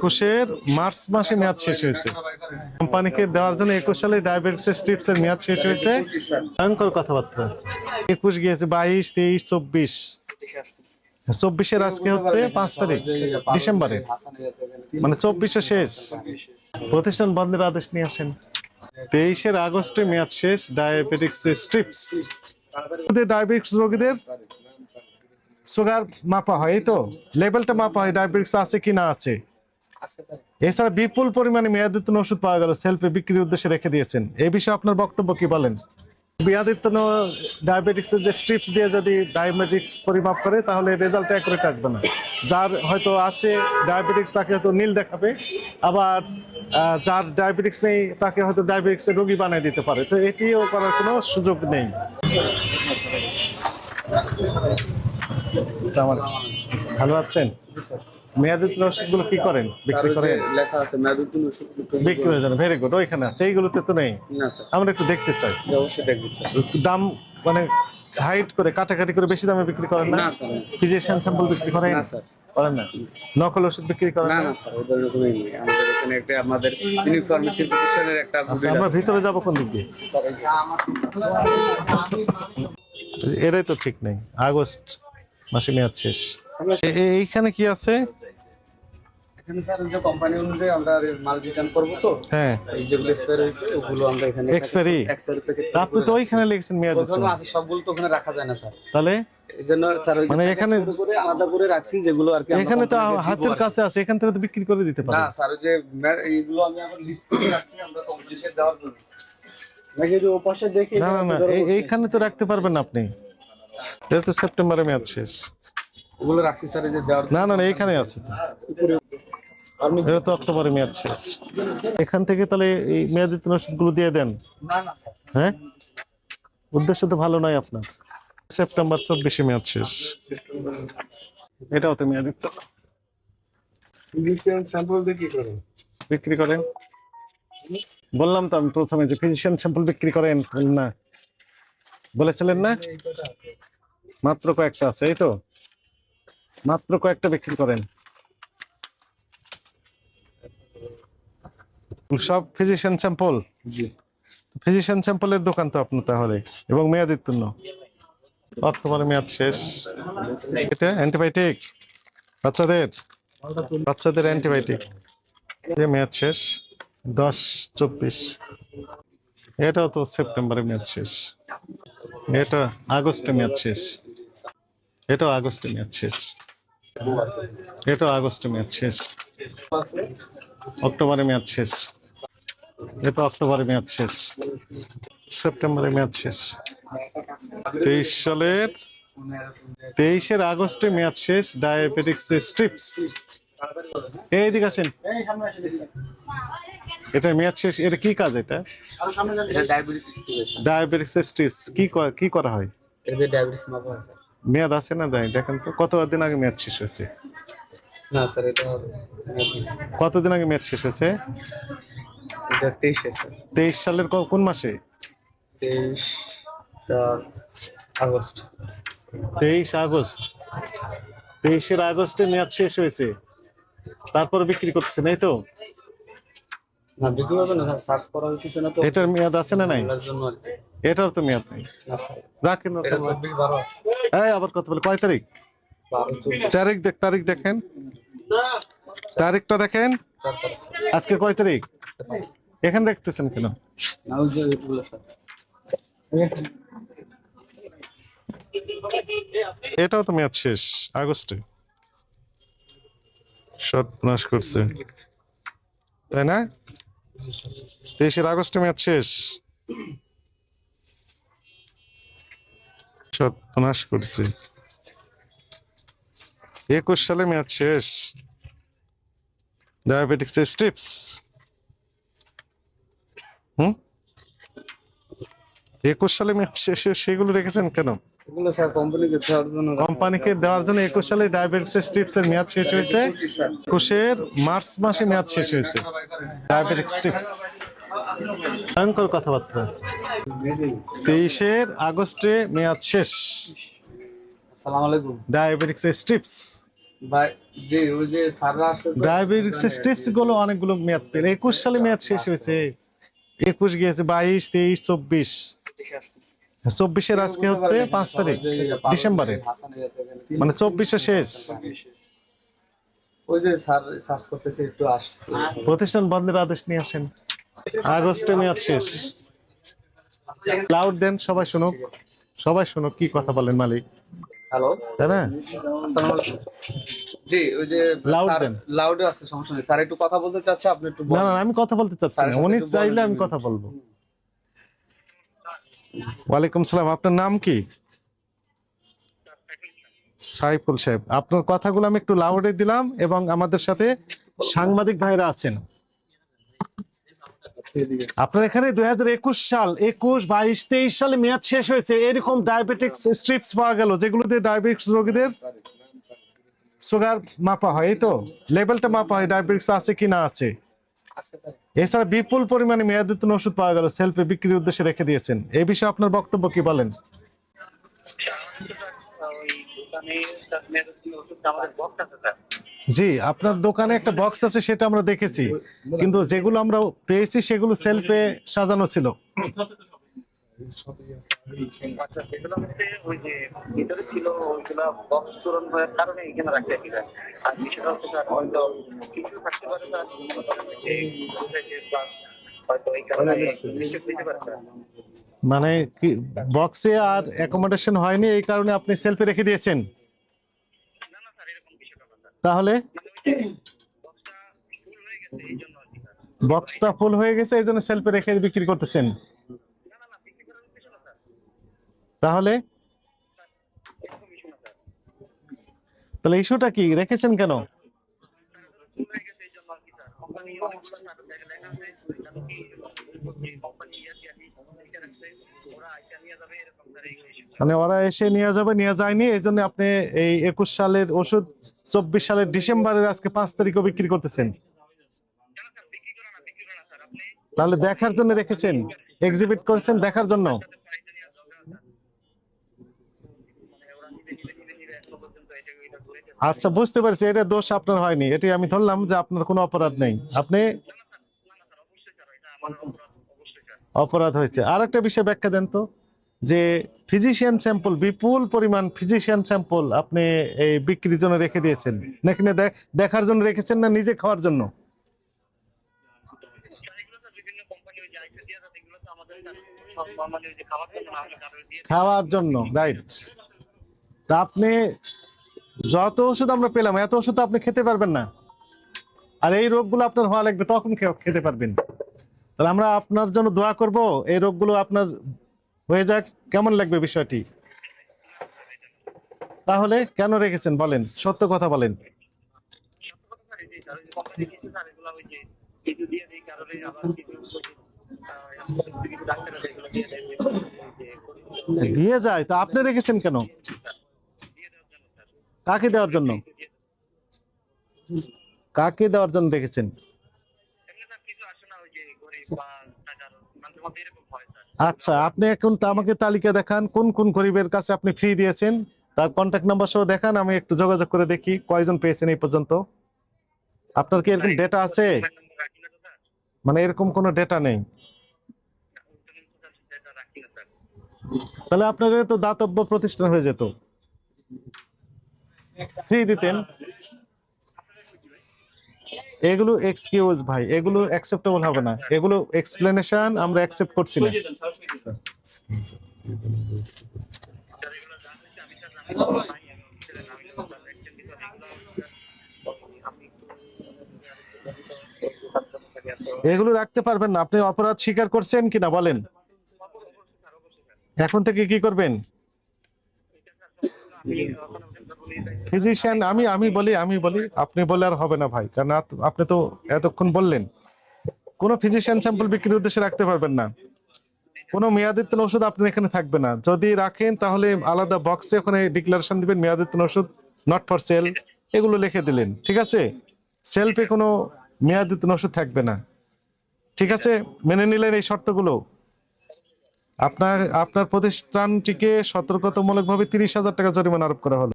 একুশের মার্চ মাসে মেয়াদ শেষ হয়েছে। কোম্পানিকে দেওয়ার জন্য একুশ সালে ডায়াবেটিস এর মেয়াদ শেষ হয়েছে। ভয়ঙ্কর কথাবার্তা। একুশ গিয়েছে বাইশ, তেইশ, চব্বিশ। চব্বিশের আজকে হচ্ছে পাঁচ তারিখ, ডিসেম্বরে। মানে চব্বিশে শেষ। প্রতিষ্ঠান বন্ধের আদেশ নিয়ে আসেন। তেইশের আগস্টে মেয়াদ শেষ, ডায়াবেটিক্স স্ট্রিপস। ডায়াবেটিক্স রোগীদের সুগার মাপা হয়, এই তো? লেভেলটা মাপা হয়, ডায়াবেটিক্স আছে কি না আছে। এছাড়া বিপুল পরিমাণে মেয়াদিত্বন ওষুধ পাওয়া গেল সেলফে বিক্রির উদ্দেশ্যে রেখে দিয়েছেন। এই বিষয়ে আপনার বক্তব্য কি বলেন? মেয়াদিত্বন ডায়াবেটিক্স যে স্ট্রিপস দিয়ে যদি ডায়াবেটিক্স পরিমাপ করে তাহলে রেজাল্ট অ্যাকুরেট আসবে না। যার হয়তো আছে ডায়াবেটিক্স তাকে হয়তো নীল দেখাবে। আবার যার ডায়াবেটিক্স নেই তাকে হয়তো ডায়াবেটিক্স রোগী বানিয়ে দিতে পারে। তো এটিও করার কোনো সুযোগ নেই। ভালো আছেন? মেয়াদিত্বন ওষুধগুলো কি করেন? বিক্রি করেন লেখা আছে মেয়াদুদ্দিন ওষুধ বিক্রি হয়ে যাবে। ভেরি গুড ওইখানে আছে। এইগুলোতে তো নেই। আমরা একটু দেখতে চাই। অবশ্যই দাম মানে হাইট করে কাটাকাটি করে বেশি দামে বিক্রি করেন না? ফিজিশিয়ান স্যাম্পল বিক্রি করেন? না স্যার। করেন না? নকল ওষুধ বিক্রি করেন না না? না স্যার ওদের এরকমই নেই। আমাদের এখানে একটা আমাদের ইউনিক ফার্মেসি প্রতিষ্ঠানের একটা আচ্ছা আমরা ভিতরে যাব কোন দিক দিয়ে? এটাই তো ঠিক নেই। আগস্ট মাসে মেয়াদ শেষ। এইখানে কি আছে? এখানে স্যার যে কোম্পানি অনুযায়ী আমরা মাল রিটার্ন করব তো হ্যাঁ। এই যেগুলো এক্সপায়ার হয়েছে ওগুলো আমরা এখানে Expiry? এক্সপায়ারি প্যাকেট আপনি তো ওইখানে লিখছেন মেয়াদ ওখানে আছে সবগুলো তো ওখানে রাখা যায় না স্যার তাহলে? মানে এখানে- করে করে আলাদা করে রাখছি যেগুলো আর কি এখানে তো হাতের কাছে আছে এখান থেকে তো বিক্রি করে দিতে না স্যার যে এইগুলো আমি এখন লিস্ট করে রাখছি আমরা কোম্পানিকে দেওয়ার জন্য। নাকি যে ও দেখি না না না এইখানে তো রাখতে পারবেন আপনি। এটা তো সেপ্টেম্বরে মেয়াদ শেষ। ওগুলো রাখছি স্যার এই যে দেওয়ার না না না এইখানে আছে তো। এটা তো অক্টোবরে মেয়াদ শেষ। এখান থেকে তাহলে এই মেয়াদিত ওষুধগুলো দিয়ে দেন? না না স্যার। হ্যাঁ? উদ্দেশ্য তো ভালো নয় আপনার। সেপ্টেম্বর চব্বিশে মেয়াদ শেষ। এটাও তো করেন? বিক্রি করেন? বললাম তো আমি প্রথমে যে ফিজিশিয়ান স্যাম্পল বিক্রি করেন না। বলেছিলেন না? মাত্র কয়েকটা আছে এই তো? মাত্র কয়েকটা বিক্রি করেন। সব ফিজিশিয়ান স্যাম্পল জি। ফিজিশিয়ান স্যাম্পলের দোকান তো আপনার তাহলে এবং মেয়াদিত্বন্ন অক্টোবরে মেয়াদ শেষ। এটা অ্যান্টিবায়োটিক বাচ্চাদের? বাচ্চাদের অ্যান্টিবায়োটিক যে মেয়াদ শেষ দশ চব্বিশ। এটাও তো সেপ্টেম্বরে মেয়াদ শেষ। এটা আগস্টে মেয়াদ শেষ। এটাও আগস্টে মেয়াদ শেষ। এটাও আগস্টে মেয়াদ শেষ। অক্টোবরে মেয়াদ শেষ। এটা অক্টোবরে মেয়াদ শেষ। সেপ্টেম্বরে মেয়াদ শেষ। তেইশ সালের তেইশের আগস্টে মেয়াদ শেষ ডায়াবেটিক্স স্ট্রিপস। এইদিকে আসেন। এটা মেয়াদ শেষ এটা কি কাজ এটা? ডায়াবেটিক্স স্ট্রিপস কি কি করা হয়? মেয়াদ আছে না দেয় দেখেন তো কত দিন আগে মেয়াদ শেষ হয়েছে? না স্যার এটা কতদিন আগে মেয়াদ শেষ হয়েছে? তেইশে সালের কোন মাসে? তেইশ আগস্ট। তেইশ আগস্ট। তেইশের আগস্টে মেয়াদ শেষ হয়েছে। তারপরে বিক্রি করতেছেন এই তো? না বিক্রি হবে না সার্চ করা হচ্ছে না তো। এটার মেয়াদ আছে না নাই? এটার তো মেয়াদ নেই। রাখেন এই আবার কত বলে? কয় তারিখ? তারিখ দেখ তারিখ দেখেন। তারিখটা দেখেন। আজকে কয় তারিখ? এখানে দেখতেছেন কেন? এটাও তো মেয়াদ শেষ, আগস্টে। সর্বনাশ করছে। তাই না? তেইশের আগস্টে মেয়াদ শেষ। সর্বনাশ করছে। একুশ সালে মেয়াদ শেষ। Diabetics strips. হুম? একুশ সালে সেগুলো রেখেছেন কেন? কোম্পানিকে দেওয়ার জন্য একুশ সালে ডায়াবেটিস স্ট্রিপস এর মেয়াদ শেষ হয়েছে। একুশের মার্চ মাসে মেয়াদ শেষ হয়েছে। ভয়ঙ্কর কথাবার্তা। তেইশের আগস্টে মেয়াদ শেষ। ডায়াবেটিক্স স্ট্রিপস ডায়াবেটিক্স স্ট্রিপসগুলো অনেকগুলো মেয়াদ পেল। একুশ সালে মেয়াদ শেষ হয়েছে। একুশ গিয়েছে বাইশ তেইশ চব্বিশ। চব্বিশের আজকে হচ্ছে পাঁচ তারিখ ডিসেম্বরে। মানে চব্বিশে শেষ। ওই যে স্যার সার্চ করতেছে একটু আসতে প্রতিষ্ঠান বন্ধের আদেশ নিয়ে আসেন। আগস্টে মেয়াদ শেষ। ক্লাউড দেন সবাই শুনুক। সবাই শুনুক কি কথা বলেন মালিক? হ্যালো তাই না? আসসালামু আলাইকুম। জি ওই যে লাউডে আছে সমস্যা নেই। স্যার একটু কথা বলতে চাচ্ছে আপনি একটু না না আমি কথা বলতে চাচ্ছি না। উনি চাইলে আমি কথা বলব। ওয়ালাইকুম সালাম। আপনার নাম কি? সাইফুল সাহেব। আপনার কথাগুলো আমি একটু লাউডে দিলাম এবং আমাদের সাথে সাংবাদিক ভাইরা আছেন। আপনার এখানে দুই হাজার একুশ সাল, একুশ, বাইশ, তেইশ সালে মেয়াদ শেষ হয়েছে, এরকম ডায়াবেটিক্স স্ট্রিপস পাওয়া গেল, যেগুলো দিয়ে ডায়াবেটিক্স রোগীদের সুগার মাপা হয়, এই তো? লেভেলটা মাপা হয় ডায়াবেটিক্স আছে কি না আছে? এছাড়া বিপুল পরিমাণে মেয়াদোত্তীর্ণ ওষুধ পাওয়া গেল সেলফে বিক্রির উদ্দেশ্যে রেখে দিয়েছেন। এই বিষয়ে আপনার বক্তব্য কি বলেন? ওষুধ, আমাদের আছে, স্যার। জি, আপনার দোকানে একটা বক্স আছে, সেটা আমরা দেখেছি। কিন্তু যেগুলো আমরা পেয়েছি, সেগুলো সেলফে সাজানো ছিল। মনে বক্সে আর অ্যাকোমোডেশন হয়নি, এই কারণে আপনি সেলফে রেখে দিয়েছেন। তাহলে বক্সটা ফুল হয়ে গেছে, এই জন্য সেলফে রেখে বিক্রি করতেছেন। তাহলে তাহলে ইস্যুটা কি? রেখেছেন কেন? মানে ওরা এসে নিয়ে যাবে, নিয়ে যায়নি, এই জন্য আপনি এই একুশ সালের ওষুধ চব্বিশ সালের ডিসেম্বরের আজকে পাঁচ তারিখও বিক্রি করতেছেন। তাহলে দেখার জন্য রেখেছেন এক্সিবিট করেছেন দেখার জন্য? আচ্ছা বুঝতে পারছি, এটা দোষ আপনার হয়নি। এটি আমি ধরলাম যে আপনার কোনো অপরাধ নেই। আপনি অপরাধ হয়েছে। আর একটা বিষয় ব্যাখ্যা দেন তো। যে ফিজিশিয়ান স্যাম্পল বিপুল পরিমাণ ফিজিশিয়ান স্যাম্পল আপনি এই বিক্রির জন্য রেখে দিয়েছেন। নাকি না দেখার জন্য রেখেছেন না নিজে খাওয়ার জন্য? খাওয়ার জন্য রাইট তা আপনি যত ওষুধ আমরা পেলাম, এত ওষুধ আপনি খেতে পারবেন না। আর এই রোগগুলো আপনার হওয়া লাগবে, তখন খেতে পারবেন। তাহলে আমরা আপনার জন্য দোয়া করব, এই রোগগুলো আপনার হয়ে যাক, কেমন লাগবে বিষয়টি? তাহলে কেন রেখেছেন? বলেন, সত্য কথা বলেন। দিয়ে যায়, তো আপনি রেখেছেন কেন? কাকে দেওয়ার জন্য? কাকে দেওয়ার জন্য রেখেছেন? আচ্ছা আপনি এখন আমাকে তালিকা দেখান, কোন কোন গরিবের কাছে আপনি ফ্রি দিয়েছেন? তার কন্ট্যাক্ট নাম্বার সহ দেখান, আমি একটু যোগাযোগ করে দেখি কয়জন পেয়েছেন এই পর্যন্ত। আপনার কি এরকম ডেটা আছে? মানে এরকম কোনো ডেটা নেই? তাহলে আপনার তো দাতব্য প্রতিষ্ঠান হয়ে যেত। ফ্রি দিতেন। এগুলো এক্সকিউজ ভাই, এগুলো অ্যাকসেপ্টেবল হবে না। এগুলো এক্সপ্লেনেশন আমরা অ্যাকসেপ্ট করছি না। এগুলো রাখতে পারবেন না। আপনি অপরাধ স্বীকার করছেন কিনা বলেন। এখন থেকে কি করবেন? ফিজিশিয়ান আমি আমি বলি আমি বলি, আপনি বলে আর হবে না ভাই, কারণ আপনি তো এতক্ষণ বললেন। কোনো ফিজিশিয়ান স্যাম্পল বিক্রির উদ্দেশ্যে রাখতে পারবেন না। কোনো মেয়াদিত্তন ওষুধ আপনি এখানে থাকবে না। যদি রাখেন, তাহলে আলাদা বক্সে ওখানে ডিক্লারেশন দিবেন, মেয়াদিত্তন ওষুধ নট ফর সেল এগুলো লিখে দিলেন, ঠিক আছে? সেলফে কোনো মেয়াদিত্তন ওষুধ থাকবে না। ঠিক আছে? মেনে নিলেন এই শর্তগুলো। আপনার আপনার প্রতিষ্ঠানটিকে সতর্কতামূলকভাবে তিরিশ হাজার টাকা জরিমানা আরোপ করা হলো।